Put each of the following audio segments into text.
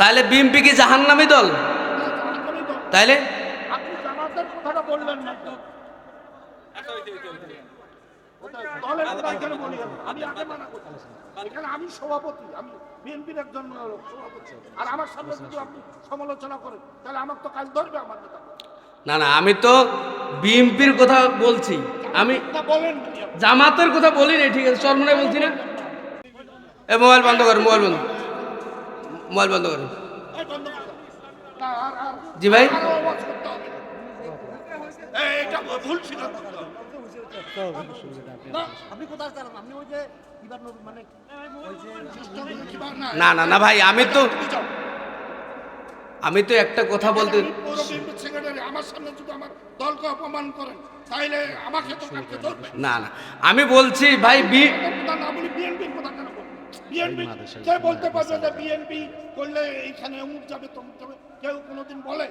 তাহলে বিএমপি কি জাহান্নামী দল? দল। তাইলে আমি। সভাপতি আমি বিএনপির একজন সভাপতি। আর আমার সামনে যদি আপনি সমালোচনা করেন তাহলে আমার তো কাজ ধরবে আমার নেতা না না আমি তো বিএমপির কথা বলছি। আমি বলেন। জামাতের কথা বলি না ঠিক আছে চরমনায় বলছি না। এ মোবাইল বন্ধ করেন মোবাইল বন্ধ মোবাইল বন্ধ করেন। জি ভাই? না, মানে না না না ভাই আমি তো আমি তো একটা কথা বলতে না না আমি বলছি ভাই বি বিএনপি কে বলতে পারবে যে বিএনপি করলে এইখানে অমুক যাবে তমুক যাবে কেউ কোনোদিন বলে?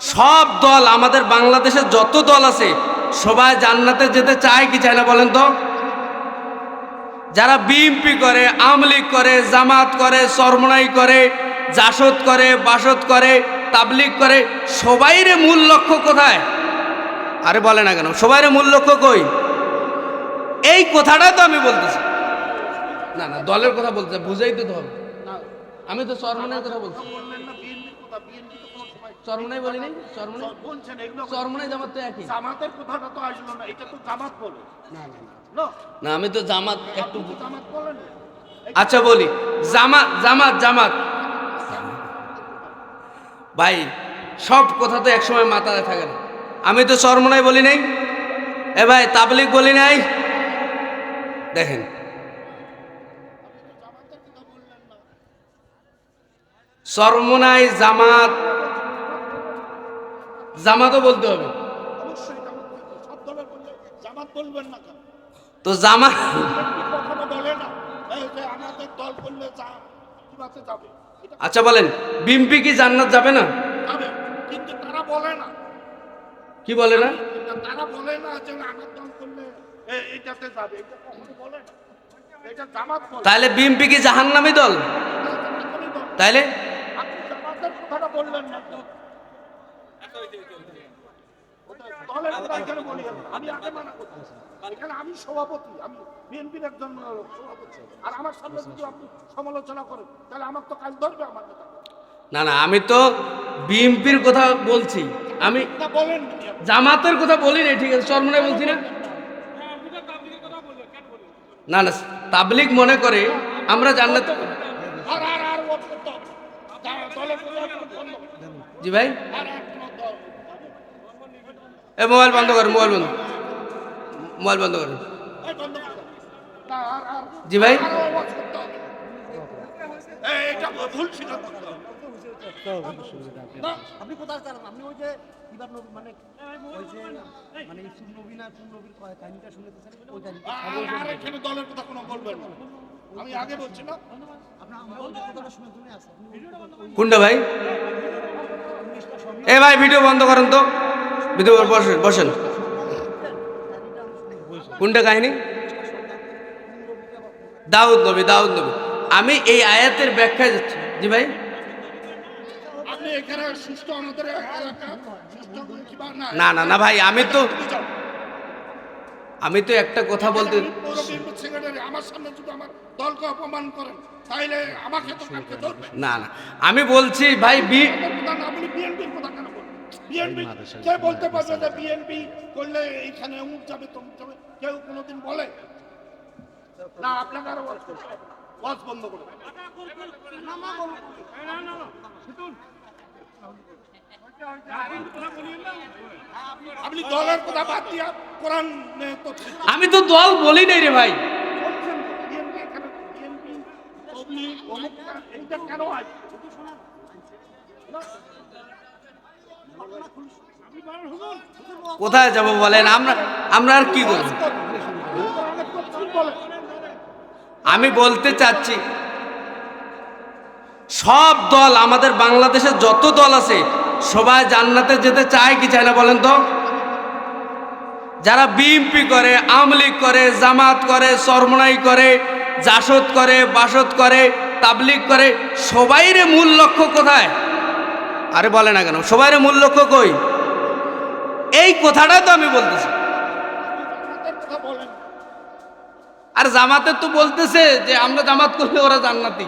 সব দল আমাদের বাংলাদেশের যত দল আছে সবাই জান্নাতে যেতে চায় কি চায় না বলেন তো? যারা বিএমপি করে আওয়ামী করে জামাত করে সরমনাই করে জাসদ করে বাসদ করে তাবলিগ করে সবাইরে মূল লক্ষ্য কোথায়? আরে বলে না কেন সবাইরে মূল লক্ষ্য কই? এই কথাটাই তো আমি বলতেছি। না না দলের কথা বলতে বুঝাই তো হবে আমি তো সরমনাই কথা বলছি। তো কোনো চরমনাই বলি নাই চরমনাই বলছেন এগুলো চরমনাই জামাত তো একই। জামাতের কথাটা তো আসলো না এটা তো জামাত বলে। না না আমি তো জামাত একটু জামাত বলেন আচ্ছা বলি। জামাত জামাত জামাত। ভাই সব কথা তো একসময় মাথায় থাকে না। আমি তো চরমনাই বলি নাই। এ ভাই তাবলিক বলি নাই। দেখেন আমাদের দল করলে যা কিবাতে যাবে। এটা আচ্ছা বলেন বিম্পি কি জান্নাত যাবে না? কিন্তু তারা বলে না। কি বলে না? তারা বলে না যে আমার দল করলে এ- এইটাতে যাবে। এটা বলে না। জামাত তাহলে বিএমপি কি জাহান্নামী দল। তাইলে বললেন না তো আমি। আমি আগে মানা করছি। এখানে আমি সভাপতি আমি বিএনপির একজন সভাপতি। আর আমার সামনে যদি আপনি সমালোচনা করেন তাহলে আমার তো কাজ ধরবে আমার না না আমি তো বিএনপির কথা বলছি। আমি। জামাতের কথা বলি না ঠিক আছে? চরমনায় বলছি না? না না তাবলিগ মনে করে আমরা জান্নাত জি ভাই। এ মোবাইল বন্ধ করেন মোবাইল বন্ধ। মোবাইল বন্ধ করেন জি ভাই? আপনি কোথায় চালান আপনি ওই যে কিবার নবী মানে ওই যে মানে ইসুর নবী না কোন নবীর কাহিনীটা শুনেছেন? ওই কাহিনীটা আর- আর এখানে দলের কথা কোনো বলবেন না। আমি আগে বলছি না। কোনটা ভাই? এ ভাই ভিডিও বন্ধ করেন তো। ভিডিও বসেন। বসেন। কোনটা কাহিনী? দাউদ নবী দাউদ নবী। আমি এই আয়াতের ব্যাখ্যা যাচ্ছি। জি ভাই। না না না ভাই আমি তো। আমি তো একটা কথা বলতে আমি পৌর আমার সামনে যদি আমার দলকে অপমান করেন তাইলে আমাকে তো কাটতে ধরবে না না আমি বলছি ভাই বি কে বলতে পারবে যে বিএনপি করলে এইখানে যাবে তমুক যাবে কেউ কোনোদিন বলে না আপনাকে আরও ওয়াজ করতে ওয়াজ বন্ধ করে। আপনি দলের কথা বাদ দিয়া কোরআন এ, তো ঠিক আমি তো দল বলি নাই রে ভাই। কোথায় যাব বলেন? আমরা আমরা আর কি করব আমি বলতে চাচ্ছি সব দল আমাদের বাংলাদেশের যত দল আছে সবাই জান্নাতে যেতে চায় কি চায় না বলেন তো? যারা বিএমপি করে, আওয়ামী করে, জামাত করে, সরমনাই করে, জাসদ করে, বাসদ করে, তাবলিগ করে, সবাইরে মূল লক্ষ্য কোথায়? আরে বলে না কেন, সবাইরে মূল লক্ষ্য কই? এই কথাটা তো আমি বলতেছি। আর জামাতে তো বলতেছে যে আমরা জামাত করলে ওরা জান্নাতি।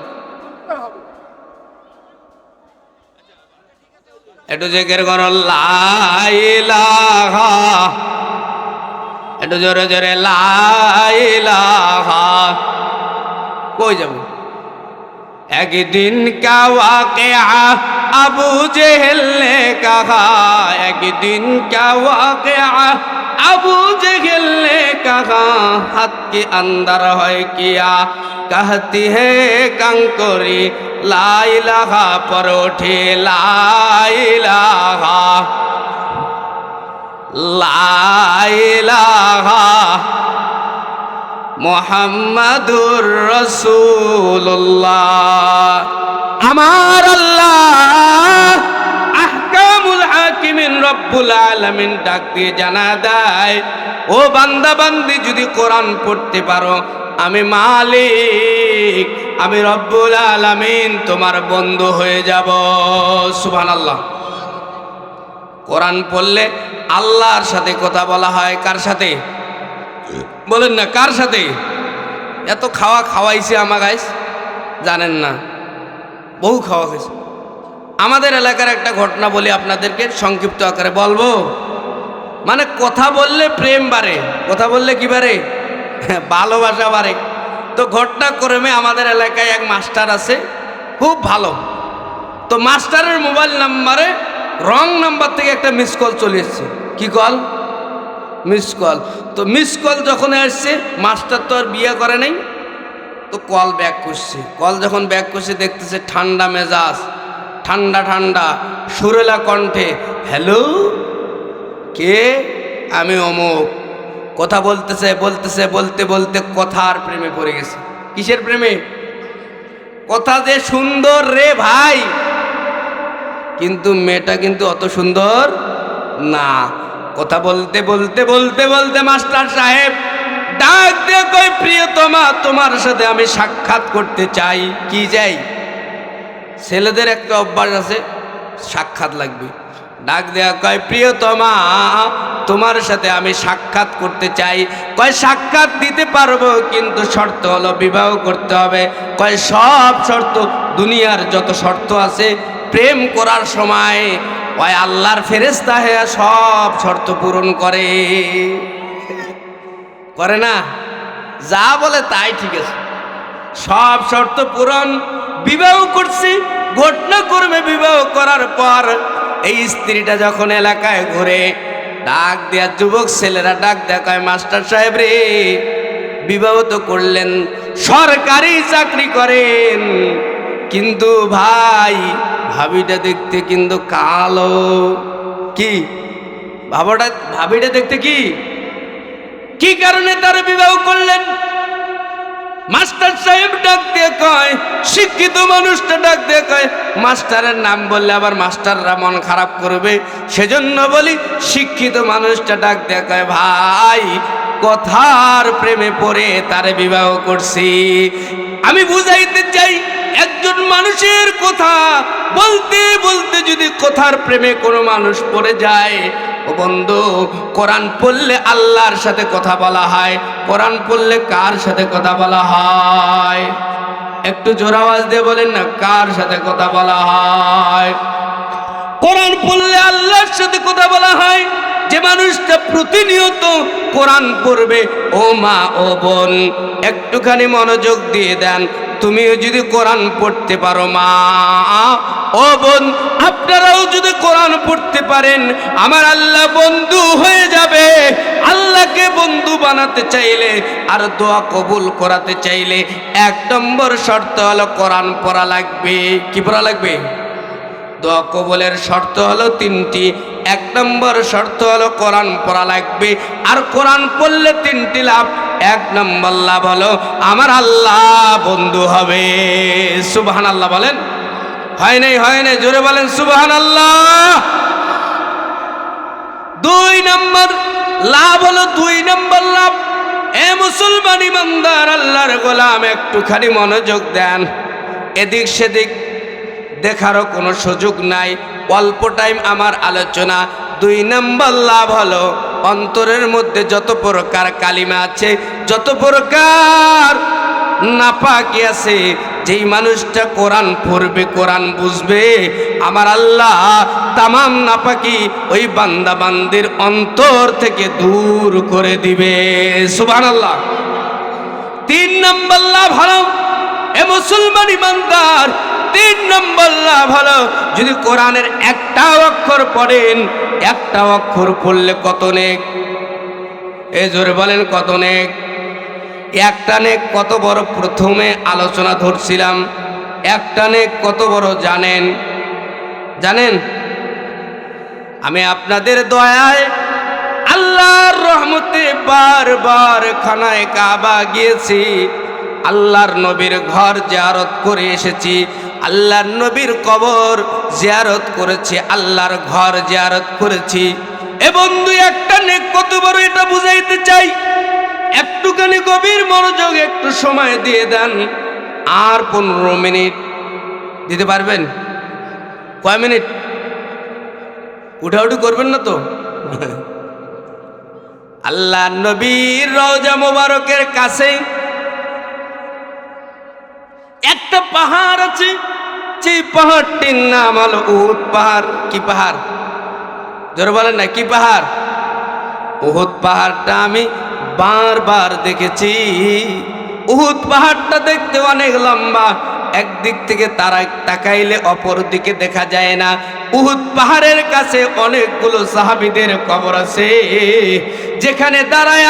একটু জেকের কর লাইলাহা একটু জোরে জোরে লাইলাহা কই যাব? একদিন কা ওয়াকিয়া আবু জেহেল ने कहा একদিন কা ওয়াকিয়া আবু জেহেল ने कहा हाथ के अंदर है किया कहती है कंकोरी लाइलाहा पर उठे लाइलाहा লাইলাহা মোহাম্মদুর রসুল্লাহ আমার আল্লাহ। আহকামুল হাকিমিন রব্বুল আলামিন ডাক দিয়ে জানা দেয় ও বান্দা বান্দি যদি কোরআন পড়তে পারো আমি মালিক আমি রব্বুল আলামিন তোমার বন্ধু হয়ে যাব। সুবহানাল্লাহ। কোরআন পড়লে আল্লাহর সাথে কথা বলা হয় কার সাথে? বলেন না, কার সাথে? এত খাওয়া খাওয়াইছে আমার গাইস জানেন না। বহু খাওয়া খাইছে আমাদের এলাকার একটা ঘটনা বলি আপনাদেরকে সংক্ষিপ্ত আকারে বলব। মানে কথা বললে প্রেম বাড়ে, কথা বললে কি বাড়ে? ভালোবাসা বাড়ে। তো ঘটনা ক্রমে আমাদের এলাকায় এক মাস্টার আছে, খুব ভালো। তো মাস্টারের মোবাইল নাম্বারে রং নাম্বার থেকে একটা মিস কল চলে এসছে। কি কল? Miss call. তো মিস কল যখন আসছে মাস্টার তো আর বিয়ে করে নাই। তো কল ব্যাক করছে। কল যখন ব্যাক করছে, দেখতেছে ঠান্ডা মেজাজ, ঠান্ডা ঠান্ডা, সুরেলা কণ্ঠে হ্যালো কে? আমি অমুক। কথা বলতেছে বলতেছে, বলতে বলতে কথার প্রেমে পড়ে গেছে। কিসের প্রেমে? কথা যে সুন্দর রে ভাই। কিন্তু মেয়েটা কিন্তু অত সুন্দর না। কথা বলতে বলতে বলতে বলতে মাস্টার সাহেব ডাক দিয়ে কই প্রিয়তমা, তোমার সাথে আমি সাক্ষাৎ করতে চাই। কি যাই? ছেলেদের একটা অভ্যাস আছে, সাক্ষাৎ লাগবে। ডাক দেয়া কয়, প্রিয়তমা, তোমার সাথে আমি সাক্ষাৎ করতে চাই। কয়, সাক্ষাৎ দিতে পারব, কিন্তু শর্ত হলো বিবাহ করতে হবে। কয়, সব শর্ত, দুনিয়ার যত শর্ত আছে, প্রেম করার সময় ওই আল্লাহর ফেরেস্তা হয়ে সব শর্ত পূরণ করে। করে না? যা বলে তাই ঠিক আছে। সব শর্ত পূরণ, বিবাহ করছি ঘটনা করবে বিবাহ করার পর এই স্ত্রীটা যখন এলাকায় ঘুরে ডাক দেয়া যুবক ছেলেরা ডাক দেখায় মাস্টার সাহেব রে, বিবাহ তো করলেন, সরকারি চাকরি করেন, কিন্তু ভাই ভাবিটা দেখতে কিন্তু কালো। কি? ভাবটা ভাবিটা দেখতে কি? কি কারণে তার বিবাহ করলেন? মাস্টার সাহেব ডাক দিয়ে কয়, শিক্ষিত মানুষটা ডাক দিয়ে কয়, মাস্টারের নাম বললে আবার মাস্টাররা মন খারাপ করবে? সেজন্য বলি, শিক্ষিত মানুষটা ডাক দিয়ে কয়, ভাই, কথার প্রেমে পড়ে তারে বিবাহ করছি। আমি বুঝাইতে চাই একজন মানুষের কথা বলতে বলতে যদি কথার প্রেমে কোনো মানুষ পড়ে যায়, ও বন্ধু, কোরআন পড়লে আল্লাহর সাথে কথা বলা হয়, কোরআন পড়লে কার সাথে কথা বলা হয়? একটু জোর আওয়াজ দিয়ে বলেন না, কার সাথে কথা বলা হয়? কোরআন পড়লে আল্লাহর সাথে কথা বলা হয়, যে মানুষটা প্রতিনিয়ত কোরআন পড়বে, ও মা, ও বোন, একটুখানি মনোযোগ দিয়ে দেন তুমিও যদি কোরআন পড়তে পারো, মা। ও বোন, আপনারাও যদি কোরআন পড়তে পারেন, আমার আল্লাহ বন্ধু হয়ে যাবে। আল্লাহকে বন্ধু বানাতে চাইলে আর দোয়া কবুল করাতে চাইলে এক নম্বর শর্ত হলো কোরআন পড়া লাগবে। কি পড়া লাগবে? দোয়া কবলের শর্ত হলো তিনটি। এক নম্বর শর্ত হলো কোরআন পড়া লাগবে। আর কোরআন পড়লে তিনটি লাভ। এক নম্বর লাভ হলো, আমার আল্লাহ বন্ধু হবে। সুবহান আল্লাহ বলেন। হয় নাই হয় নাই, জোরে বলেন সুবহান আল্লাহ দুই নম্বর লাভ হলো, দুই নম্বর লাভ। এ মুসলমান ইমানদার, আল্লাহর গোলাম, একটুখানি মনোযোগ দেন। এদিক সেদিক দেখারও কোনো সুযোগ নাই। অল্প টাইম আমার আলোচনা। দুই নম্বর লাভ হলো অন্তরের মধ্যে যত প্রকার কালিমা আছে, যত প্রকার নাপাকি আছে, যেই মানুষটা কোরআন পড়বে, কোরআন বুঝবে, আমার আল্লাহ তামাম নাপাকি ওই বান্দা বান্দির অন্তর থেকে দূর করে দিবে। সুবান আল্লাহ তিন নম্বর লাভ হলো, এ মুসলমান ইমানদার তিন নম্বর লাভ হলো? যদি কোরআনের একটা অক্ষর পড়েন, একটা অক্ষর পড়লে কত নেক? এ জোরে বলেন, কত নেক? একটা নেক কত বড়? প্রথমে আলোচনা ধরছিলাম, একটা নেক কত বড় জানেন? জানেন? আমি আপনাদের দয়ায় আল্লাহর রহমতে বারবার খানায় কাবা গিয়েছি, আল্লাহর নবীর ঘর জিয়ারত করে এসেছি। আল্লাহর নবীর কবর জিয়ারত করেছি, আল্লাহর ঘর জিয়ারত করেছি। এ বন্ধু একটা নেক কত বড় এটা বুঝাইতে চাই? একটুখানি গভীর মনোযোগ একটু সময় দিয়ে দেন। আর পনেরো মিনিট। দিতে পারবেন? কয় মিনিট? উঠাউঠি করবেন না তো? আল্লাহ নবীর রওজা মোবারকের কাছে একটা পাহাড় আছে যে পাহাড়টির নাম হলো উহুদ পাহাড়। কি পাহাড়? ধরে বলেন না, কি পাহাড়? উহুদ পাহাড়টা আমি বারবার দেখেছি। উহুদ পাহাড়টা দেখতে অনেক লম্বা একদিক থেকে তারা তাকাইলে অপর দিকে দেখা যায় না। উহুদ পাহাড়ের কাছে অনেকগুলো সাহাবিদের কবর আছে। যেখানে দাঁড়ায়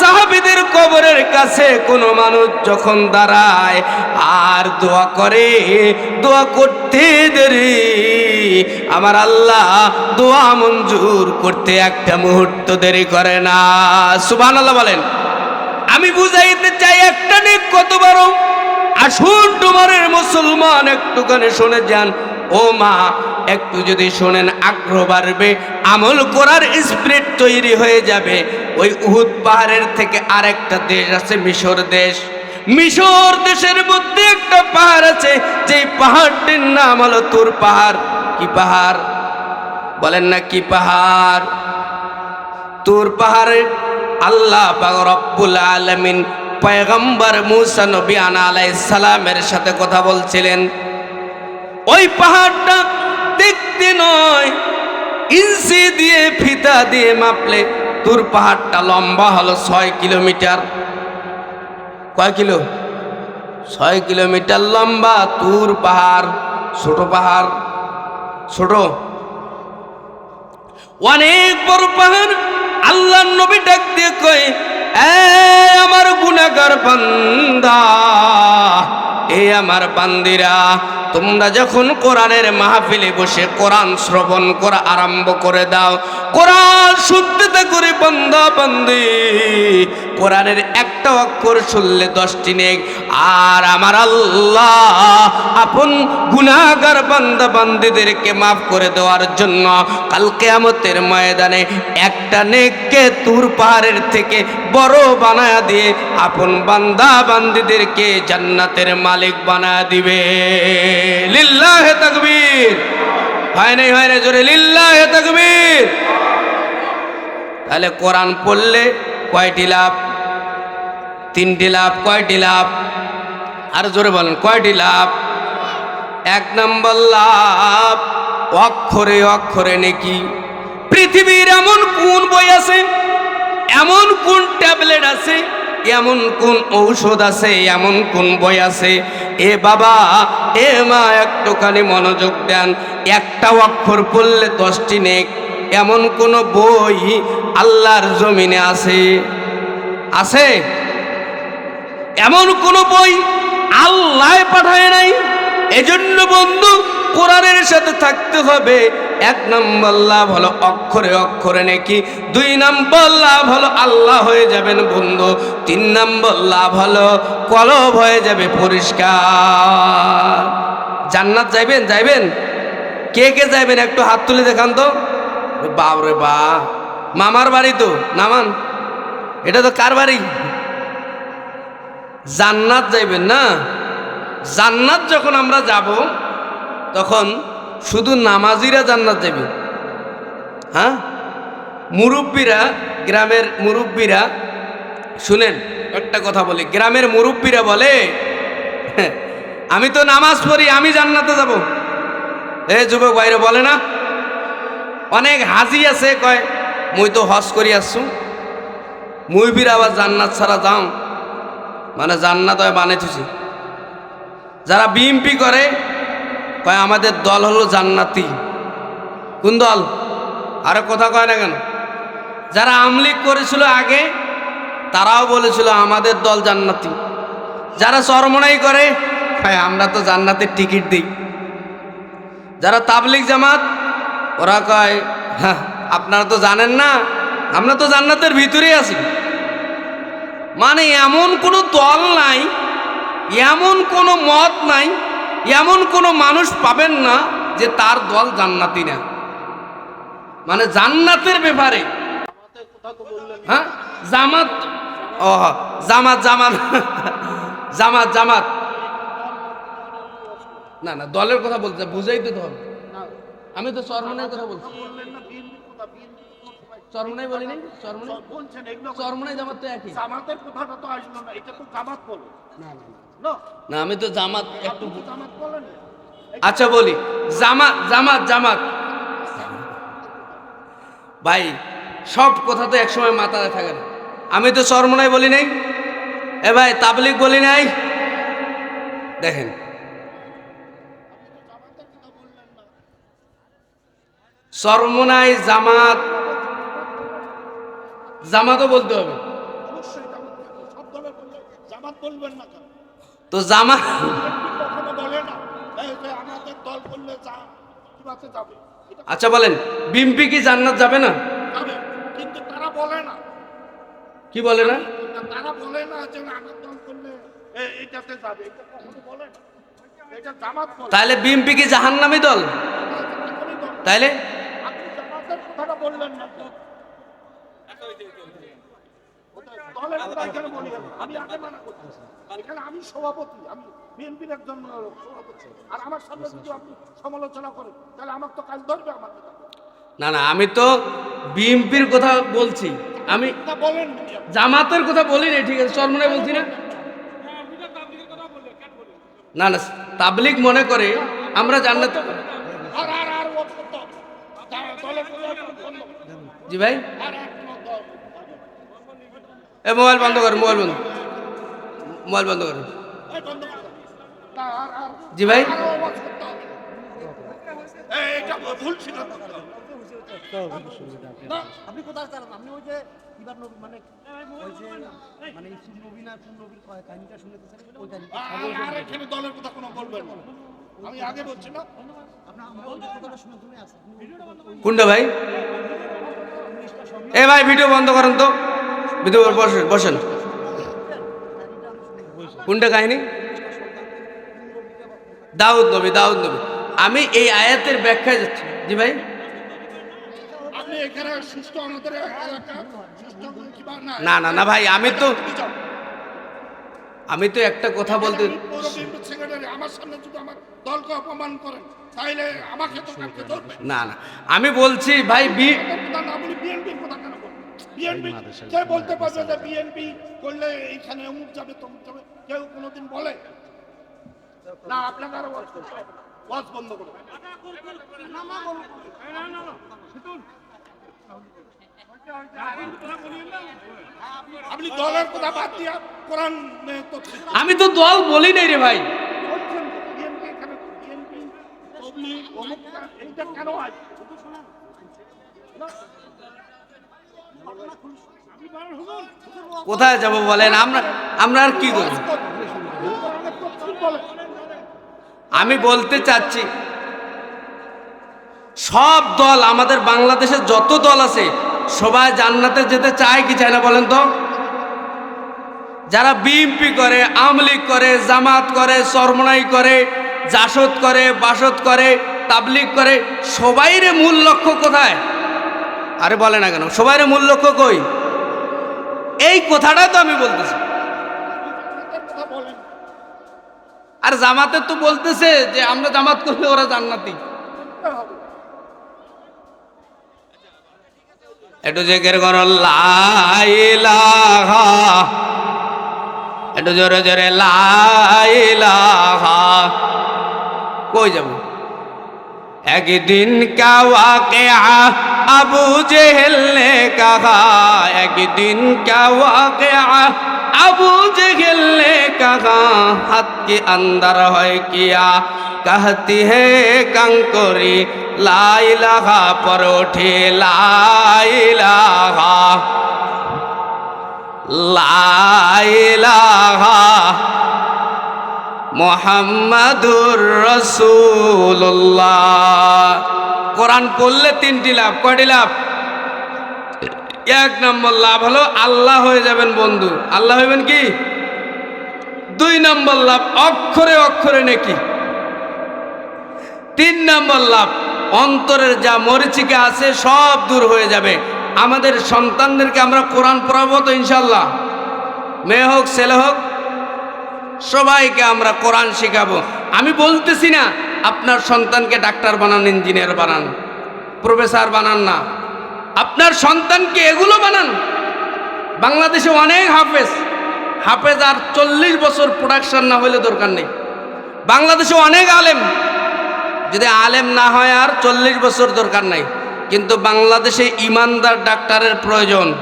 সাহাবিদের কবরের কাছে কোনো মানুষ যখন দাঁড়ায়, আর দোয়া করে, দোয়া করতে দেরি। আমার আল্লাহ দোয়া মঞ্জুর করতে একটা মুহূর্ত দেরি করে না। সুবান আল্লাহ বলেন। আমি বুঝাইতে চাই একটা নেক কত বড়? আসুন তোমারের মুসলমান, একটুখানি শুনে যান। ও মা, একটু যদি শোনেন, আগ্রহ বাড়বে, আমল করার স্পিরিট তৈরি হয়ে যাবে। ওই উহুদ পাহাড়ের থেকে আরেকটা দেশ আছে, মিশর দেশ। মিশর দেশের মধ্যে একটা পাহাড় আছে, যেই পাহাড়টির নাম হলো তোর পাহাড়। কি পাহাড়? বলেন না কি পাহাড়? তোর পাহাড়ে, আল্লাহ রব্বুল আলামিন পয়গম্বর মুসা নবী আনা আলাইহিস সালামের সাথে কথা বলছিলেন। ওই পাহাড়টা দেখতে নয়, ইঞ্চি দিয়ে ফিতা দিয়ে মাপলে তোর পাহাড়টা লম্বা হলো ছয় কিলোমিটার। কয় কিলো? ছয় কিলোমিটার লম্বা তুর পাহাড়, ছোট পাহাড়, ছোট। অনেক বড় পাহাড় আল্লাহ নবী ডাক দিয়ে কয় আমার গুনাগার বান্দা। এ আমার বান্দিরা, তোমরা যখন কোরআনের মাহফিলে বসে কোরআন শ্রবণ করা আরম্ভ করে দাও, কোরআন শুনতে করে বান্দা বান্দি। কোরআনের একটা অক্ষর শুনলে দশটি নেক, আর আমার আল্লাহ আপন গুনাগার বান্দা বান্দিদেরকে মাফ করে দেওয়ার জন্য কালকে আমতের ময়দানে একটা নেককে তুর পাহাড়ের থেকে বড় বানায়া দিয়ে আপন বান্দা বান্দিদেরকে জান্নাতের মালিক বানায়া দিবে। লিল্লাহে তাকবীর। হয় নাই, হয় না জোরে লিল্লাহে তাকবীর। তাহলে কোরআন পড়লে কয়টি লাভ? তিনটি লাভ, কয়টি লাভ? আর জোরে বলেন, কয়টি লাভ? এক নম্বর লাভ, অক্ষরে অক্ষরে নাকি। পৃথিবীর এমন কোন বই আছে? এমন কোন ট্যাবলেট আছে? এমন কোন ঔষধ আছে, এমন কোন বই আছে? এ বাবা, এ মা একটুখানি মনোযোগ দেন। একটা অক্ষর পড়লে দশটি নেক। এমন কোন বই আল্লাহর জমিনে আছে? আছে? এমন কোন বই আল্লাহ পাঠায় নাই? এজন্য বন্ধু কোরআনের সাথে থাকতে হবে। এক নম্বর লাভ হলো অক্ষরে অক্ষরে নাকি। দুই নম্বর লাভ হলো আল্লাহ হয়ে যাবেন বন্ধু। তিন নম্বর লাভ হলো কলব হয়ে যাবে পরিষ্কার। জান্নাত যাইবেন যাইবেন? কে কে যাইবেন? একটু হাত তুলে দেখান তো। বাবরে বা মামার বাড়ি তো, নামান। এটা তো কার বাড়ি? জান্নাত যাইবেন না? জান্নাত যখন আমরা যাব তখন শুধু নামাজিরা জান্নাত যাবে। হ্যাঁ? মুরব্বীরা গ্রামের মুরব্বীরা শুনেন একটা কথা বলি গ্রামের মুরব্বীরা বলে "হ্যাঁ, আমি তো নামাজ পড়ি আমি জান্নাতে যাব। এ যুবক বাইরে বলে না? অনেক হাজি আছে কয় মুই তো হজ করি আসছু। মুই আবার জান্নাত ছাড়া যাও। মানে জান্নাত হয় বানাইতেছি। যারা বিএমপি করে কয়, আমাদের দল হলো জান্নাতি। কোন দল? আরও কথা কয় না কেন? যারা আমলিক করেছিল আগে, তারাও বলেছিল, আমাদের দল জান্নাতি। যারা চরমনাই করে কয় আমরা তো জান্নাতের টিকিট দিই। যারা তাবলিক জামাত, ওরা কয় হ্যাঁ আপনারা তো জানেন না, আমরা তো জান্নাতের ভিতরেই আছি। মানে এমন কোনো দল নাই, এমন কোনো মত নাই এমন কোনো মানুষ পাবেন না যে তার দল জান্নাতি না। মানে জান্নাতের ব্যাপারে। হ্যাঁ? জামাত। ও জামাত জামাত। জামাত জামাত। না না দলের কথা বলতে বুঝাইতে তো হবে আমি তো চরমনের কথা বলছি। চরমনাই বলি চরমনাই? এগুলো চরমনাই জামাত তো একই। জামাতের কথাটা তো আসলো না এটা তো জামাত বলে। না না। না আমি তো জামাত একটু। আচ্ছা বলি। জামাত জামাত জামাত। ভাই সব কথা তো একসময় মাথায় থাকে না। আমি তো চরমনাই বলি নাই। এ ভাই তাবলিক বলি নাই। দেখেন। চরমনাই জামাত জামাতও বলতে হবে। অবশ্যই জামাত বলবেন না তো যাবে আচ্ছা বলেন বিম্পি কি জান্নাত যাবে না? কিন্তু তারা বলে না কি বলে না? তারা বলে না দল যাবে এটা বলে না তাহলে বিএমপি কি জাহান্নামী দল। তাইলে? আপনি দলের কথা এখানে বলি। আমি আগে মানা করছি এখানে আমি সভাপতি আমি বিএনপির একজন সভাপতি আর আমার সামনে যদি আপনি সমালোচনা করেন তাহলে আমার তো কাজ ধরবে আমার না না, আমি তো বিএমপির কথা বলছি আমি জামাতের কথা বলি না ঠিক আছে চরমনায় বলছি না না না তাবলিক মনে করে আমরা জান্নাত আর আর আর ও করতে হবে। দা- দলের কথা বন্ধ করুন। জি ভাই আর আর কোনো দল এ, মোবাইল বন্ধ করুন মোবাইল বন্ধ। মোবাইল বন্ধ আর জি ভাই। আপনি মানে কোন আমি আগে বলছি না ভাই? এ ভাই, ভিডিও বন্ধ করেন তো। ভিডিও বসেন বসেন। কোনটা কাহিনী? দাউদ নবী দাউদ নবী। আমি এই আয়াতের ব্যাখ্যা যাচ্ছি। জি ভাই। না না না ভাই আমি তো আমি তো একটা কথা বলতে না না। আমি বলছি ভাই বিএনপি কে বলতে পারবে যে বিএনপি করলে এইখানে অমুক যাবে তমুক যাবে কেউ কোনোদিন বলে। না আপনাকে আরও ওয়াজ করতে হবে। ওয়াজ বন্ধ করে আপনি দলের কথা বাদ দিয়া কোরআন আমি তো দল বলি নাই রে ভাই। এইটা কেন হয়? কোথায় যাব বলেন? আমরা আমরা আর কি বলে আমি বলতে চাচ্ছি, সব দল, আমাদের বাংলাদেশের যত দল আছে, সবাই জান্নাতে যেতে চায় কি চায় না বলেন তো? যারা বিএমপি করে, আওয়ামী লীগ করে, জামাত করে, সরমনাই করে, জাসদ করে, বাসদ করে, তাবলিগ করে, সবাইরে মূল লক্ষ্য কোথায়? আরে বলে না কেন? সবাইরে মূল লক্ষ্য কই? এই কথাটা তো আমি বলতেছি। আর জামাতে তো বলতেছে যে আমরা জামাত করলে ওরা জান্নাতি। একটু জেকের কর একটু জোরে জোরে লাইলাহা কই যাব? একদিন কা वाकया अबू जहल ने कहा एक दिन का वाकया अबू जहल ने कहा हाथ के अंदर है किया कहती है कंकुरी लाइलाहा परोठे लाइलाहा লাইলাহা মোহাম্মদুর রসুল্লাহ কোরআন পড়লে তিনটি লাভ, কয়টি লাভ? এক নম্বর লাভ হলো আল্লাহ হয়ে যাবেন বন্ধু। আল্লাহ হইবেন কি? দুই নম্বর লাভ অক্ষরে অক্ষরে নাকি। তিন নম্বর লাভ অন্তরের যা মরিচিকা আছে সব দূর হয়ে যাবে। আমাদের সন্তানদেরকে আমরা কোরআন পড়াবো তো ইনশাল্লাহ মেয়ে হোক, ছেলে হোক সবাইকে আমরা কোরআন শেখাবো। আমি বলতেছি না, আপনার সন্তানকে ডাক্তার বানান, ইঞ্জিনিয়ার বানান, প্রফেসর বানান না। আপনার সন্তানকে এগুলো বানান। বাংলাদেশে অনেক হাফেজ। হাফেজ আর চল্লিশ বছর প্রোডাকশন না হলে দরকার নেই। বাংলাদেশে অনেক আলেম। যদি আলেম না হয় আর চল্লিশ বছর দরকার নাই। কিন্তু বাংলাদেশে ইমানদার ডাক্তারের প্রয়োজন।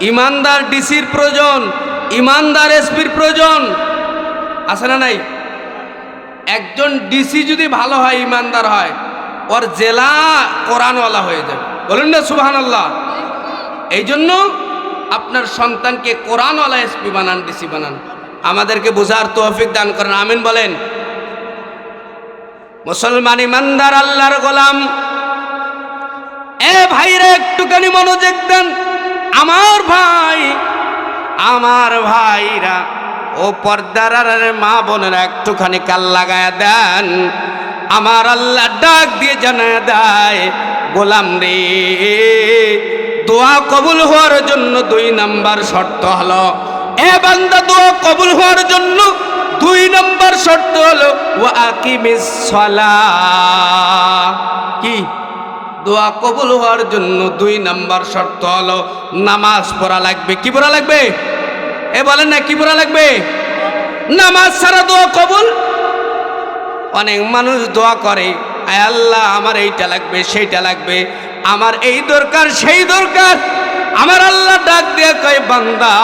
ইমানদার ডিসির প্রয়োজন। ইমানদার এসপির প্রয়োজন। আছে না নাই? একজন ডিসি যদি ভালো হয়, ইমানদার হয়, ওর জেলা কোরআনওয়ালা হয়ে যাবে। বলুন না সুবাহান আল্লাহ এই জন্য আপনার সন্তানকে কোরআনওয়ালা এসপি বানান, ডিসি বানান। আমাদেরকে বোঝার তৌফিক দান করেন, আমিন বলেন। মুসলমান ইমানদার, আল্লাহর গোলাম। এ ভাইরা, একটুখানি মনোযোগ দেন। আমার ভাই, আমার ভাইরা ও পর্দার মা বোনেরা একটুখানি কাল লাগায় দেন। আমার আল্লাহ ডাক দিয়ে জানায় দেয়, গোলাম রে, দোয়া কবুল হওয়ার জন্য দুই নাম্বার শর্ত হলো, এ বান্দা দোয়া কবুল হওয়ার জন্য দুই নম্বর শর্ত হলো ও আকিমিস কি? দোয়া কবুল হওয়ার জন্য দুই নাম্বার শর্ত হলো, নামাজ পড়া লাগবে। কি পড়া লাগবে? এ বলেন না, কি পড়া লাগবে? নামাজ ছাড়া দোয়া কবুল? অনেক মানুষ দোয়া করে আল্লাহ, আমার এইটা লাগবে, সেইটা লাগবে, আমার এই দরকার, সেই দরকার। আমার আল্লাহ ডাক দিয়ে কয়, বান্দা,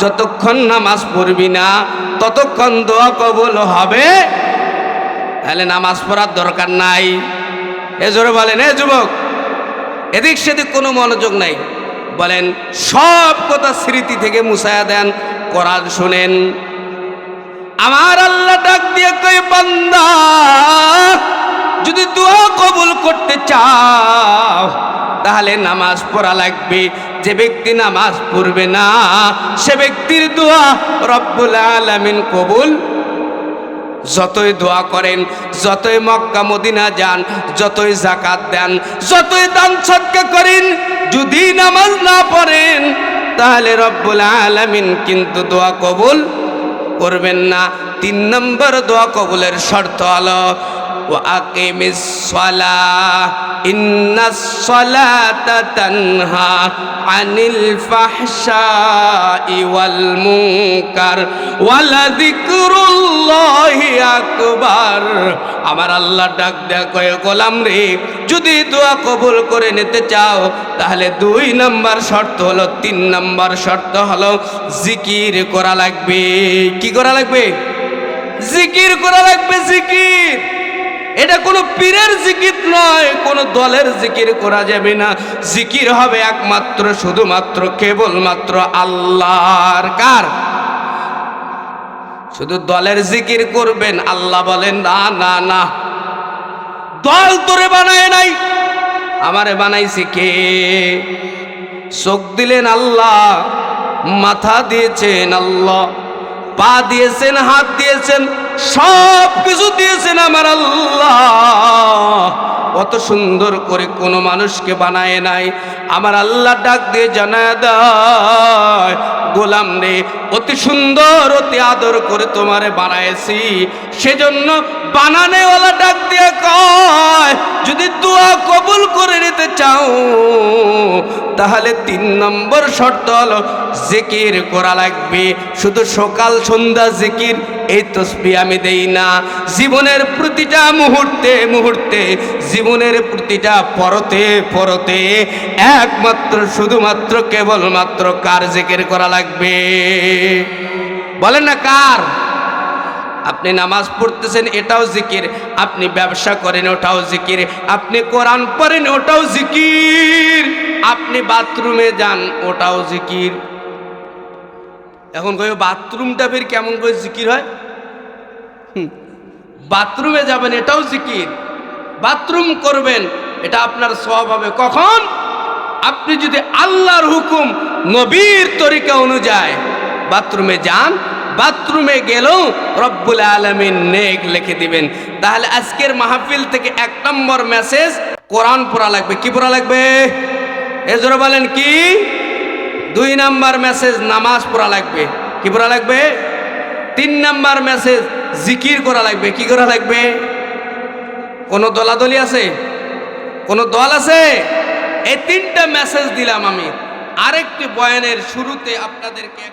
যতক্ষণ নামাজ পড়বি না, ততক্ষণ দোয়া কবুল হবে। তাহলে নামাজ পড়ার দরকার নাই। এ জোরে বলেন, এ যুবক, এদিক সেদিক কোনো মনোযোগ নাই। বলেন, সব কথা স্মৃতি থেকে মুছায়া দেন, কোরআন শুনেন। আমার আল্লাহ ডাক দিয়ে কই বান্দা, যদি দোয়া কবুল করতে চাও, তাহলে নামাজ পড়া লাগবে। যে ব্যক্তি নামাজ পড়বে না, সে ব্যক্তির দোয়া রব্বুল আলামিন কবুল যতই দোয়া করেন, যতই মক্কা, মদিনা যান, যতই জাকাত দেন, যতই দান সৎকা করেন, যদি নামাজ না পড়েন, তাহলে রব্বুল আলামিন কিন্তু দোয়া কবুল করবেন না। তিন নম্বর দোয়া কবুলের শর্ত হলো সালাহ ইন্নাস সালাতা তানহা আনিল ফাহশাই ওয়াল মুনকার। ওয়ালা যিকরুল্লাহি আকবার। আমার আল্লাহ ডাক কয়ে গোলাম রে, যদি দোয়া কবুল করে নিতে চাও, তাহলে দুই নাম্বার শর্ত হলো, তিন নাম্বার শর্ত হলো, জিকির করা লাগবে। কি করা লাগবে? জিকির করা লাগবে, জিকির। এটা কোনো পীরের জিকির নয়, কোনো দলের জিকির করা যাবে না। জিকির হবে একমাত্র, শুধুমাত্র, কেবলমাত্র আল্লাহর কার? শুধু দলের জিকির করবেন, আল্লাহ বলেন, না না না। দল তোরে বানায় নাই। আমারে বানাইছে কে? চোখ দিলেন আল্লাহ, মাথা দিয়েছেন আল্লাহ। পা দিয়েছেন, হাত দিয়েছেন, সব কিছু দিয়েছেন আমার আল্লাহ। অত সুন্দর করে কোনো মানুষকে বানায় নাই। আমার আল্লাহ ডাক দিয়ে জানায় দেয়, গোলাম রে, অতি সুন্দর, অতি আদর করে তোমারে বানাইছি সেজন্য বানানেওয়ালা ডাক দিয়ে কয়, যদি দোয়া কবুল করে নিতে চাও, তাহলে তিন নম্বর শর্ত হলো জিকির করা লাগবে। শুধু সকাল সন্ধ্যা জিকির, এই তসবি আমি দেই না। জীবনের প্রতিটা মুহূর্তে মুহূর্তে, জীবনের প্রতিটা পরতে পরতে একমাত্র, শুধুমাত্র, কেবলমাত্র কার জিকির করা লাগবে? বলেন না কার? আপনি নামাজ পড়তেছেন, এটাও জিকির। আপনি ব্যবসা করেন, ওটাও জিকির। আপনি কোরআন পড়েন, ওটাও জিকির। আপনি বাথরুমে যান, ওটাও জিকির। এখন কই বাথরুমটা ফের কেমন করে জিকির হয়? বাথরুমে যাবেন, এটাও জিকির। বাথরুম করবেন, এটা আপনার সব হবে। কখন? আপনি যদি আল্লাহর হুকুম নবীর তরিকা অনুযায়ী বাথরুমে যান বাথরুমে গেলেও রব্বুল আলমিন নেক লিখে দিবেন। তাহলে আজকের মাহফিল থেকে এক নম্বর মেসেজ, কোরআন পড়া লাগবে। কি পড়া লাগবে? এজোরে বলেন কি? দুই নাম্বার মেসেজ, নামাজ পড়া লাগবে। কি পড়া লাগবে? তিন নাম্বার মেসেজ, জিকির করা লাগবে। কি করা লাগবে? কোনো দলাদলি আছে? কোনো দল আছে? এই তিনটা মেসেজ দিলাম আমি। আরেকটি বয়ানের শুরুতে আপনাদেরকে